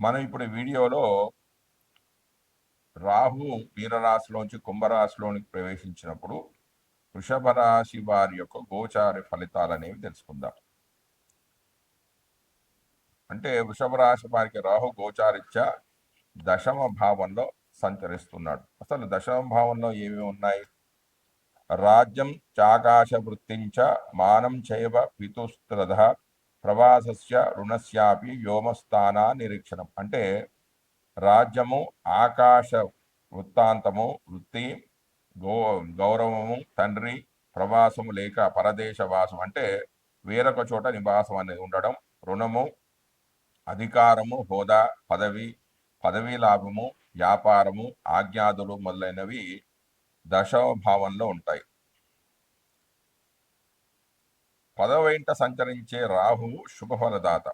మనం ఇప్పుడు వీడియోలో రాహు మీనరాశిలోంచి కుంభరాశిలోనికి ప్రవేశించినప్పుడు వృషభ రాశి వారి యొక్క గోచార ఫలితాలు అనేవి తెలుసుకుందాం. అంటే వృషభ రాశి వారికి రాహు గోచారిత్యా దశమ భావంలో సంచరిస్తున్నాడు. అసలు దశమ భావంలో ఏమి ఉన్నాయి? రాజ్యం చాకాశ వృత్తించ మానం చైవ పితుస్త్రధ ప్రవాసస్య రుణస్యాపి వ్యోమస్థాన నిరీక్షణం. అంటే రాజ్యము ఆకాశ వృత్తాంతము వృత్తి గౌ గౌరవము తండ్రి ప్రవాసము లేక పరదేశ వాసం అంటే వేరొక చోట నివాసం అనేది ఉండడం. రుణము అధికారము హోదా పదవి పదవీ లాభము వ్యాపారము ఆజ్ఞాదులు మొదలైనవి దశభావంలో ఉంటాయి. పదవ ఇంట సంచరించే రాహువు శుభఫలదాత.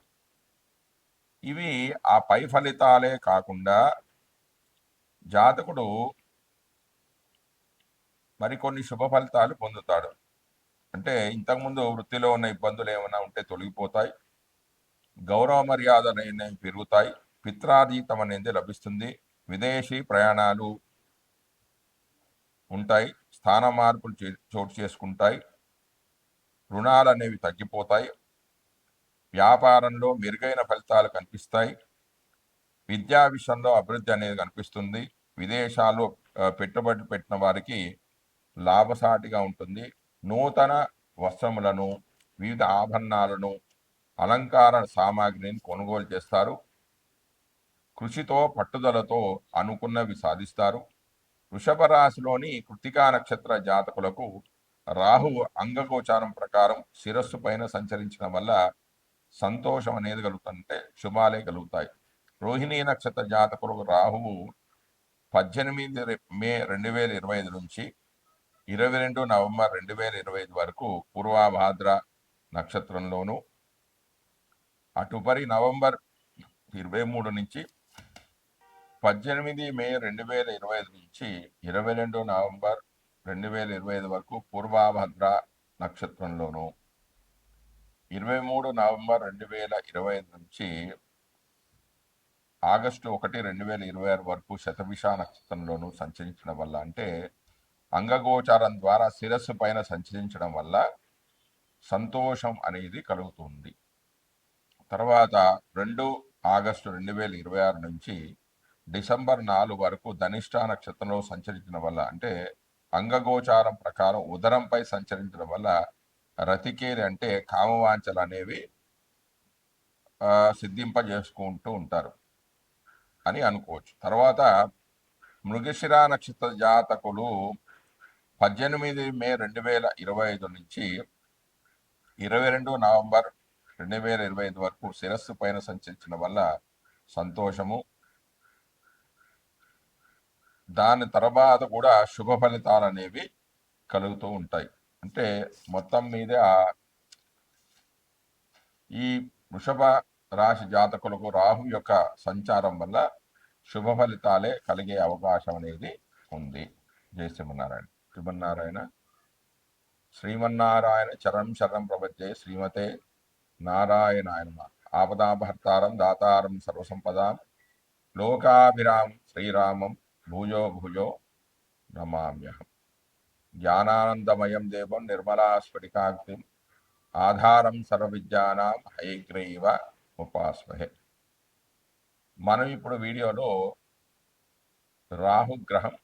ఇవి ఆ పై ఫలితాలే కాకుండా జాతకుడు మరికొన్ని శుభ ఫలితాలు పొందుతాడు. అంటే ఇంతకుముందు వృత్తిలో ఉన్న ఇబ్బందులు ఏమైనా ఉంటే తొలగిపోతాయి. గౌరవ మర్యాదలు అనేవి పెరుగుతాయి. పిత్రాదీతం అనేది లభిస్తుంది. విదేశీ ప్రయాణాలు ఉంటాయి. స్థాన మార్పులు చోటు చేసుకుంటాయి. రుణాలు అనేవి తగ్గిపోతాయి. వ్యాపారంలో మెరుగైన ఫలితాలు కనిపిస్తాయి. విద్యా విషయంలో అభివృద్ధి అనేది కనిపిస్తుంది. విదేశాల్లో పెట్టుబడి పెట్టిన వారికి లాభసాటిగా ఉంటుంది. నూతన వస్త్రములను వివిధ ఆభరణాలను అలంకార సామాగ్రిని కొనుగోలు చేస్తారు. కృషితో పట్టుదలతో అనుకున్నవి సాధిస్తారు. వృషభ రాశిలోని కృతికా నక్షత్ర జాతకులకు రాహువు అంగగోచారం ప్రకారం శిరస్సు పైన సంచరించడం వల్ల సంతోషం అనేది కలుగుతుంటే శుభాలే కలుగుతాయి. రోహిణీ నక్షత్ర జాతకులకు రాహువు పద్దెనిమిది మే రెండు వేల ఇరవై ఐదు నుంచి ఇరవై రెండు నవంబర్ రెండు వేల ఇరవై ఐదు వరకు పూర్వాభాద్ర నక్షత్రంలోను అటుపరి నవంబర్ ఇరవై మూడు నుంచి పద్దెనిమిది మే రెండు వేల ఇరవై ఐదు నుంచి ఇరవై రెండు నవంబర్ రెండు వేల ఇరవై ఐదు వరకు పూర్వాభద్ర నక్షత్రంలోను ఇరవై మూడు నవంబర్ రెండు వేల ఇరవై ఐదు నుంచి ఆగస్టు ఒకటి రెండు వేల ఇరవై ఆరు వరకు శతభిష నక్షత్రంలోను సంచరించడం వల్ల అంటే అంగగోచారం ద్వారా శిరస్సు పైన సంచరించడం వల్ల సంతోషం అనేది కలుగుతుంది. తర్వాత రెండు ఆగస్టు రెండు వేల ఇరవై ఆరు నుంచి డిసెంబర్ నాలుగు వరకు ధనిష్ట నక్షత్రంలో సంచరించడం వల్ల అంటే అంగగోచారం ప్రకారం ఉదరంపై సంచరించడం వల్ల రతికేరి అంటే కామవాంచలు అనేవి సిద్ధింపజేసుకుంటూ ఉంటారు అని అనుకోవచ్చు. తర్వాత మృగశిర నక్షత్ర జాతకులు పద్దెనిమిది మే రెండు వేల ఇరవై ఐదు నుంచి ఇరవై రెండు నవంబర్ రెండు వేల ఇరవై ఐదు వరకు శిరస్సు పైన సంచరించడం వల్ల సంతోషము దాని తర్వాత కూడా శుభ ఫలితాలు అనేవి కలుగుతూ ఉంటాయి. అంటే మొత్తం మీద ఈ వృషభ రాశి జాతకులకు రాహు యొక్క సంచారం వల్ల శుభ ఫలితాలే కలిగే అవకాశం అనేది ఉంది. జయ శ్రీమన్నారాయణ. శ్రీమన్నారాయణ శ్రీమన్నారాయణ చరణం శరణం ప్రపంచే శ్రీమతే నారాయణాయన ఆపదాభర్తారం దాతారం సర్వసంపదాం లోకాభిరామం శ్రీరామం భూయో భుజో నమామ్యహం. జ్ఞానానందమయం దేవం నిర్మలా స్ఫటికాగ్నిం ఆధారం సర్వవిద్యానాం హైగ్రీవ ఉపాస్మహే మనం ఇప్పుడు వీడియోలో రాహుగ్రహం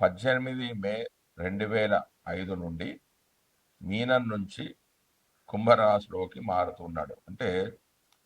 పద్దెనిమిది మే రెండు వేల ఐదు నుండి మీనం నుంచి కుంభరాశిలోకి మారుతున్నాడు. అంటే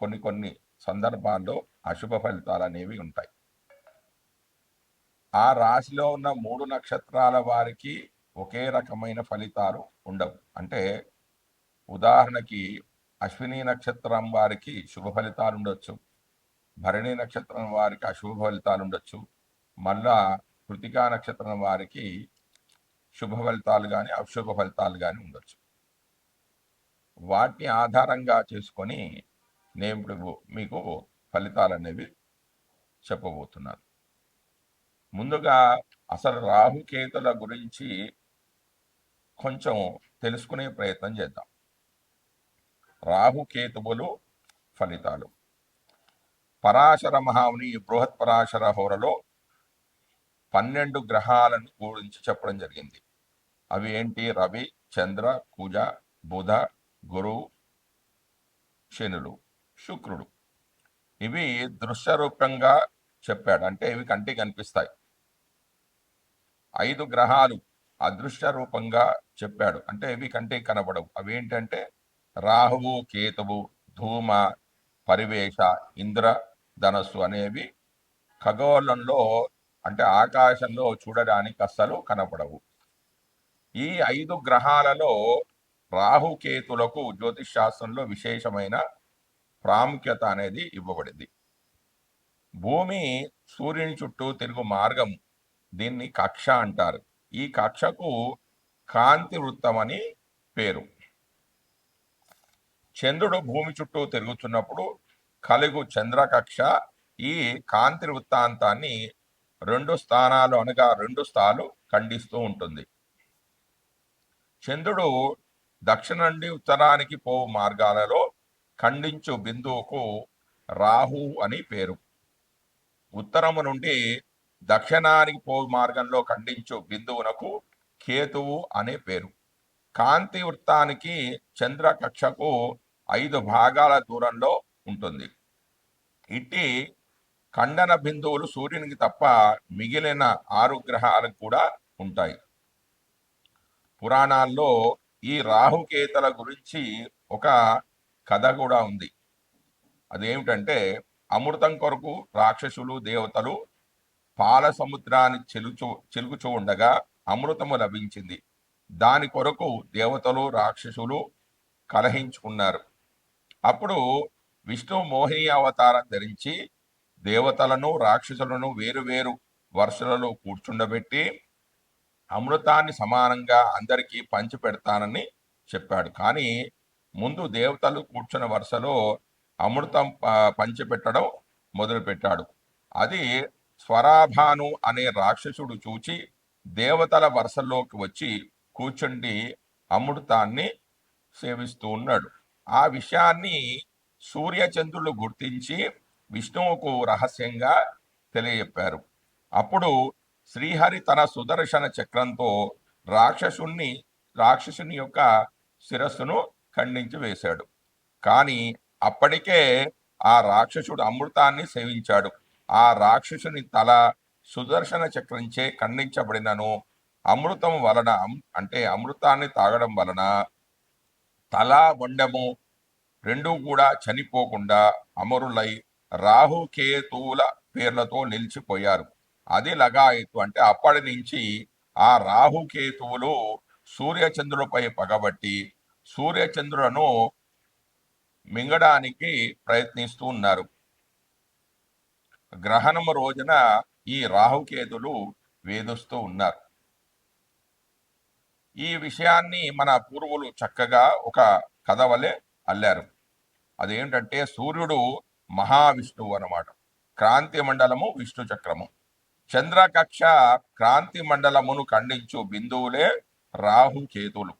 కొన్ని కొన్ని సందర్భాల్లో అశుభ ఫలితాలు అనేవి ఉంటాయి. ఆ రాశిలో ఉన్న మూడు నక్షత్రాల వారికి ఒకే రకమైన ఫలితాలు ఉండవు. అంటే ఉదాహరణకి అశ్విని నక్షత్రం వారికి శుభ ఫలితాలు ఉండొచ్చు. భరణి నక్షత్రం వారికి అశుభ ఫలితాలు ఉండొచ్చు. మళ్ళా కృతికా నక్షత్రం వారికి శుభ ఫలితాలు కానీ అశుభ ఫలితాలు కానీ ఉండొచ్చు. వాటిని ఆధారంగా చేసుకొని నేను ఇప్పుడు మీకు ఫలితాలు అనేవి చెప్పబోతున్నాను. ముందుగా అసలు రాహుకేతుల గురించి కొంచెం తెలుసుకునే ప్రయత్నం చేద్దాం. రాహుకేతువులు ఫలితాలు. పరాశర మహాముని బృహత్ పరాశర హోరలో పన్నెండు గ్రహాలను గురించి చెప్పడం జరిగింది. అవి ఏంటి? రవి చంద్ర కుజ బుధ గురు శనులు. శుక్రుడు. ఇవి దృశ్యరూపంగా చెప్పాడు. అంటే ఇవి కంటికి కనిపిస్తాయి. ఐదు గ్రహాలు అదృశ్య రూపంగా చెప్పాడు. అంటే ఇవి కంటికి కనబడవు. అవి ఏంటంటే రాహువు కేతువు ధూమ పరివేష ఇంద్ర ధనస్సు అనేవి ఖగోళంలో అంటే ఆకాశంలో చూడడానికి అస్సలు కనపడవు ఈ ఐదు గ్రహాలలో రాహుకేతులకు జ్యోతిష్ శాస్త్రంలో విశేషమైన ప్రాముఖ్యత అనేది ఇవ్వబడింది. భూమి సూర్యుని చుట్టూ తిరుగు మార్గం దీన్ని కక్ష అంటారు. ఈ కక్షకు కాంతి వృత్తం అని పేరు. చంద్రుడు భూమి చుట్టూ తిరుగుతున్నప్పుడు కలుగు చంద్రకక్ష ఈ కాంతి వృత్తాంతాన్ని రెండు స్థానాలు అనగా రెండు స్థాలు ఖండిస్తూ ఉంటుంది. చంద్రుడు దక్షిణ నుండి ఉత్తరానికి పోవు మార్గాలలో ఖండించు బిందువుకు రాహు అని పేరు. ఉత్తరము నుండి దక్షిణానికి పో మార్గంలో ఖండించు బిందువునకు కేతువు అనే పేరు. కాంతి వృత్తానికి చంద్ర కక్షకు ఐదు భాగాల దూరంలో ఉంటుంది. ఇట్టి ఖండన బిందువులు సూర్యునికి తప్ప మిగిలిన ఆరు గ్రహాలకు కూడా ఉంటాయి. పురాణాల్లో ఈ రాహుకేతల గురించి ఒక కథ కూడా ఉంది. అదేమిటంటే అమృతం కొరకు రాక్షసులు దేవతలు పాల సముద్రాన్ని చెలుచు చెలుగుచూ ఉండగా అమృతము లభించింది. దాని కొరకు దేవతలు రాక్షసులు కలహించుకున్నారు. అప్పుడు విష్ణు మోహిని అవతారం ధరించి దేవతలను రాక్షసులను వేరువేరు వరుసలలో కూర్చుండబెట్టి అమృతాన్ని సమానంగా అందరికీ పంచి పెడతానని చెప్పాడు. కానీ ముందు దేవతలు కూర్చున్న వరుసలో అమృతం ప- పంచిపెట్టడం మొదలుపెట్టాడు. అది స్వరాభాను అనే రాక్షసుడు చూచి దేవతల వరుసలోకి వచ్చి కూర్చుండి అమృతాన్ని సేవిస్తూ ఉన్నాడు. ఆ విషయాన్ని సూర్యచంద్రులు గుర్తించి విష్ణువుకు రహస్యంగా తెలియజెప్పారు. అప్పుడు శ్రీహరి తన సుదర్శన చక్రంతో రాక్షసుణ్ణి రాక్షసుని యొక్క శిరస్సును ఖండించి వేశాడు. కానీ అప్పటికే ఆ రాక్షసుడు అమృతాన్ని సేవించాడు. ఆ రాక్షసుని తల సుదర్శన చక్రంచే ఖండించబడినను అమృతం వలన అంటే అమృతాన్ని తాగడం వలన తల బొండము రెండూ కూడా చనిపోకుండా అమరులై రాహుకేతువుల పేర్లతో నిలిచిపోయారు. అది లగాయతు అంటే అప్పటి నుంచి ఆ రాహుకేతువులు సూర్యచంద్రులపై పగబట్టి సూర్యచంద్రులను మింగడానికి ప్రయత్నిస్తూ ఉన్నారు. గ్రహణం రోజున ఈ రాహుకేతులు వేధిస్తూ ఉన్నారు. ఈ విషయాన్ని మన పూర్వులు చక్కగా ఒక కథ వలె అల్లారు. అదేంటంటే సూర్యుడు మహావిష్ణువు అన్నమాట. క్రాంతి మండలము విష్ణు చక్రము. చంద్రకక్ష క్రాంతి మండలమును ఖండించు బిందువులే రాహుకేతులు.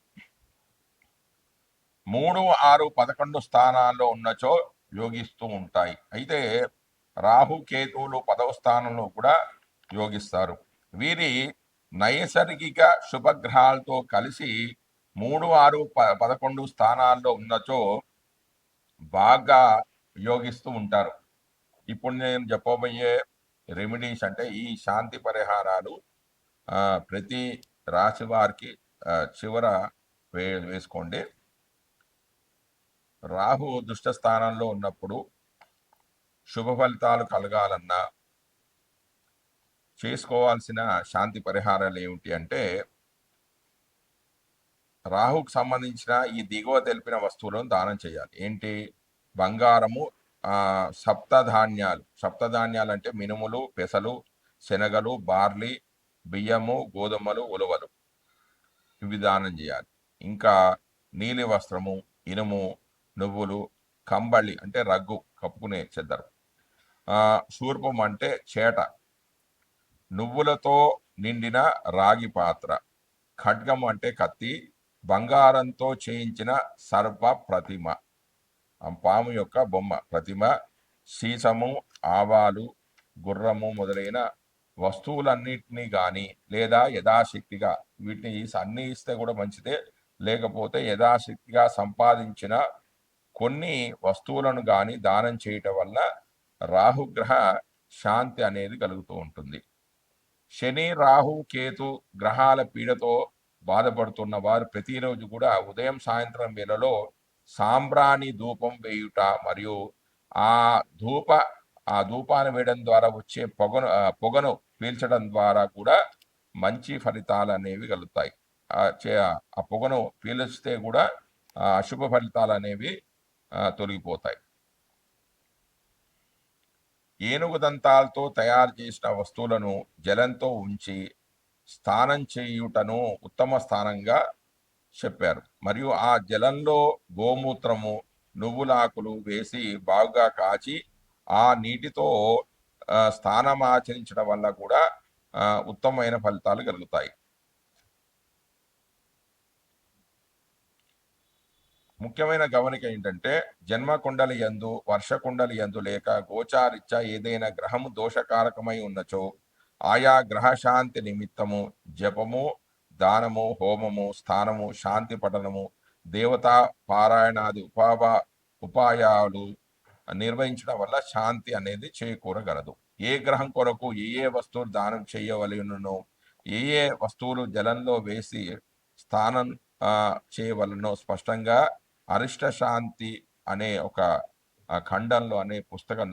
మూడు ఆరు పదకొండు స్థానాల్లో ఉన్నచో యోగిస్తూ ఉంటాయి. అయితే రాహు కేతువులు పదవ స్థానంలో కూడా యోగిస్తారు. వీరి నైసర్గిక శుభగ్రహాలతో కలిసి మూడు ఆరు ప పదకొండు స్థానాల్లో ఉన్నచో బాగా యోగిస్తూ ఉంటారు. ఇప్పుడు నేను చెప్పబోయే రెమెడీస్ అంటే ఈ శాంతి పరిహారాలు ప్రతి రాశి వారికి చివర వే వేసుకోండి. రాహు దుష్ట స్థానంలో ఉన్నప్పుడు శుభ ఫలితాలు కలగాలన్నా చేసుకోవాల్సిన శాంతి పరిహారాలు ఏమిటి అంటే రాహుకు సంబంధించిన ఈ దిగువ తెలిపిన వస్తువులను దానం చేయాలి. ఏంటి? బంగారము సప్తధాన్యాలు. సప్తధాన్యాలు అంటే మినుములు పెసలు శనగలు బార్లీ బియ్యము గోధుమలు ఉలవలు. ఇవి దానం చేయాలి. ఇంకా నీలి వస్త్రము ఇనుము నువ్వులు కంబళి అంటే రగ్గు కప్పుకునే చెద్దరు. శూర్పం అంటే చేట. నువ్వులతో నిండిన రాగి పాత్ర. ఖడ్గం అంటే కత్తి. బంగారంతో చేయించిన సర్ప ప్రతిమ. పాము యొక్క బొమ్మ. ప్రతిమ సీసము ఆవాలు గుర్రము మొదలైన వస్తువులన్నిటినీ కానీ లేదా యథాశక్తిగా వీటిని అన్ని ఇస్తే కూడా మంచిదే. లేకపోతే యథాశక్తిగా సంపాదించిన కొన్ని వస్తువులను కానీ దానం చేయటం వల్ల రాహుగ్రహ శాంతి అనేది కలుగుతూ ఉంటుంది. శని రాహు కేతు గ్రహాల పీడతో బాధపడుతున్న వారు ప్రతిరోజు కూడా ఉదయం సాయంత్రం వేళలో సాంబ్రాణి ధూపం వేయుట మరియు ఆ ధూప ఆ ధూపాన్ని వేయడం ద్వారా వచ్చే పొగను పొగను పీల్చడం ద్వారా కూడా మంచి ఫలితాలు అనేవి కలుగుతాయి. ఆ పొగను పీల్చితే కూడా ఆ అశుభ ఫలితాలు అనేవి తొలగిపోతాయి. ఏనుగు దంతాలతో తయారు చేసిన వస్తువులను జలంతో ఉంచి స్నానం చేయుటను ఉత్తమ స్థానంగా చెప్పారు. మరియు ఆ జలంలో గోమూత్రము నువ్వులాకులు వేసి బాగా కాచి ఆ నీటితో స్నానం ఆచరించడం వల్ల కూడా ఉత్తమమైన ఫలితాలు కలుగుతాయి. ముఖ్యమైన గమనిక ఏంటంటే జన్మ కుండలి యందు వర్ష కుండలి యందు లేక గోచారిత్య ఏదైనా గ్రహము దోషకారకమై ఉన్నచో ఆయా గ్రహ శాంతి నిమిత్తము జపము దానము హోమము స్థానము శాంతి పఠనము దేవతా పారాయణాది ఉపావ ఉపాయాలు నిర్వహించడం వల్ల శాంతి అనేది చేకూరగలదు. ఏ గ్రహం కొరకు ఏ ఏ వస్తువులు దానం చేయవలనో ఏ ఏ వస్తువులు జలంలో వేసి స్థానం చేయవలనో స్పష్టంగా అరిష్ట శాంతి అనే ఒక ఖండంలో అనే పుస్తకం